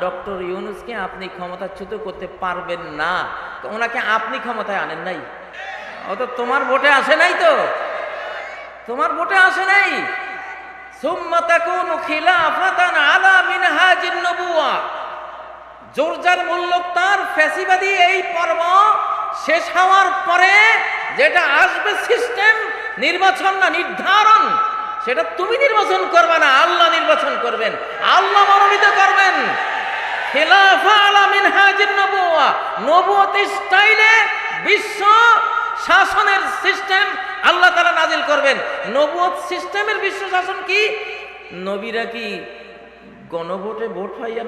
Doctor ইউনুসকে আপনি ক্ষমতাচ্যুত করতে পারবেন না। তো ওনাকে আপনি ক্ষমতায় আনেন নাই। ও তো তোমার ভোটে আসে নাই তো। তোমার ভোটে আসে নাই। জোরজার এই পর্ব শেষ হওয়ার পরে যেটা আসবে সিস্টেম, নির্বাচন নির্ধারণ, সেটা তুমি নির্বাচন করবে না, আল্লাহ নির্বাচন করবেন। আল্লাহ মনোনীত করবেন খেলাফা আলা মিনহাজিন নবুয়া নবুয়ত স্টাইলে বিশ্ব শাসনের সিস্টেম আল্লাহ তারা নাজিল করবেন। সিস্টেমের বিশ্ব শাসন কি? নবীরা কি গণভোটে ভোট পাইয়া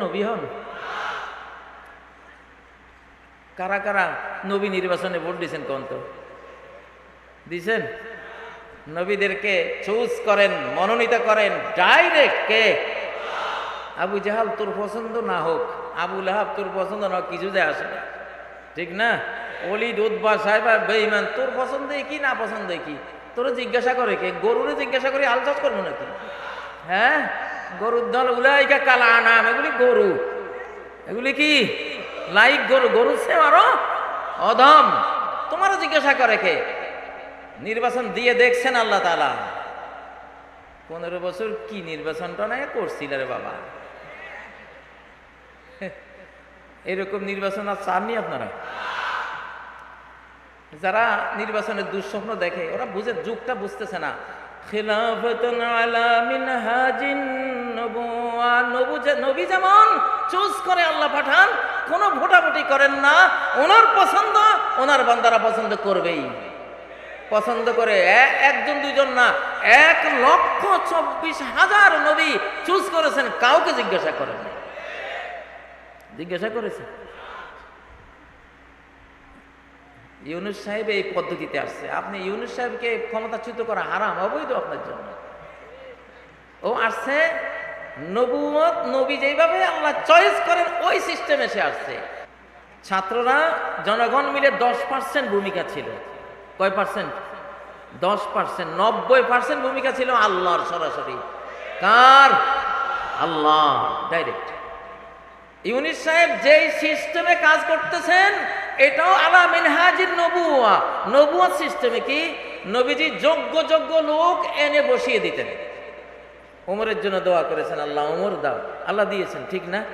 কারা কারা নবী নির্বাচনে ভোট দিয়েছেন কোন তো? দিছেন? নবীদেরকে চুজ করেন, মনোনীত করেন ডাইরেক্ট কে আবু জাহাল তোর পছন্দ না হোক, আবু লাহাব তোর পছন্দ না হোক, কিছু যায় আসে না। ঠিক না? অলিদ উদ্বা সাহেব আর বেইমান তোর পছন্দ কি, না পছন্দ কি? তোর জিজ্ঞাসা করে কে? গরুরে জিজ্ঞাসা করে, আল চাষ করব নাকি? হ্যাঁ? গরুর দল উলাইকা কালা আনাম, এগুলি গরু। এগুলি কি? লাইক গরু গরু সে আরও অধম। তোমারও জিজ্ঞাসা করে কে? নির্বাচন দিয়ে দেখছেন আল্লাহ তালা পনেরো বছর কি নির্বাচনটা না করছিল রে বাবা? এরকম নির্বাচন আর চাননি আপনারা? যারা নির্বাচনের দুঃস্বপ্ন দেখে, ওরা বুঝে যুগটা বুঝতেছে না। নবু যেমন করে আল্লাহ পাঠান, কোনো ভোটাভুটি করেন না। ওনার পছন্দ ওনার পছন্দ করবেই। পছন্দ করে একজন দুজন না। এক লক্ষ চব্বিশ হাজার নবী চুজ করেছেন, কাউকে জিজ্ঞাসা করেন জিজ্ঞাসা করেছে ইউনুস সাহেব এই পদ্ধতিতে আসছে। আপনি ইউনুস সাহেবকে ক্ষমতাচ্যুত করা হারাম, অবৈধ আপনার জন্য। ও আসছে নবুয়ত নবী যেভাবে আল্লাহ চয়েস করেন, ওই সিস্টেমে সে আসছে। ছাত্ররা জনগণ মিলে দশ পার্সেন্ট ভূমিকা ছিল। কয় পার্সেন্ট দশ পার্সেন্ট, নব্বই পার্সেন্ট ভূমিকা ছিল আল্লাহর সরাসরি। কার? আল্লাহ ডাইরেক্ট ইউনিস সাহেব যেই সিস্টেমে কাজ করতেছেন, এটাও আলা মিনহাজির নবুয়া। নবুয়া সিস্টেমে কি? নবীজি যোগ্য যোগ্য লোক এনে বসিয়ে দিতেন। ওমরের জন্য দোয়া করেছেন, আল্লাহ ওমর দাও। আল্লাহ দিয়েছেন, ঠিক না?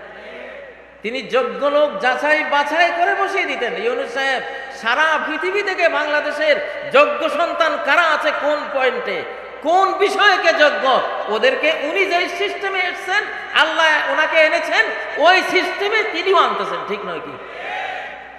তিনি যোগ্য লোক যাচাই বাছাই করে বসিয়ে দিতেন। ইউনুস সাহেব সারা পৃথিবী থেকে বাংলাদেশের যোগ্য সন্তান কারা আছে কোন পয়েন্টে? কোন বিষয়কে যোগ্য? ওদেরকে উনি যেই সিস্টেমে এসছেন, আল্লাহ ওনাকে এনেছেন, ওই সিস্টেমে তিনিও আনতেছেন, ঠিক নয় কি?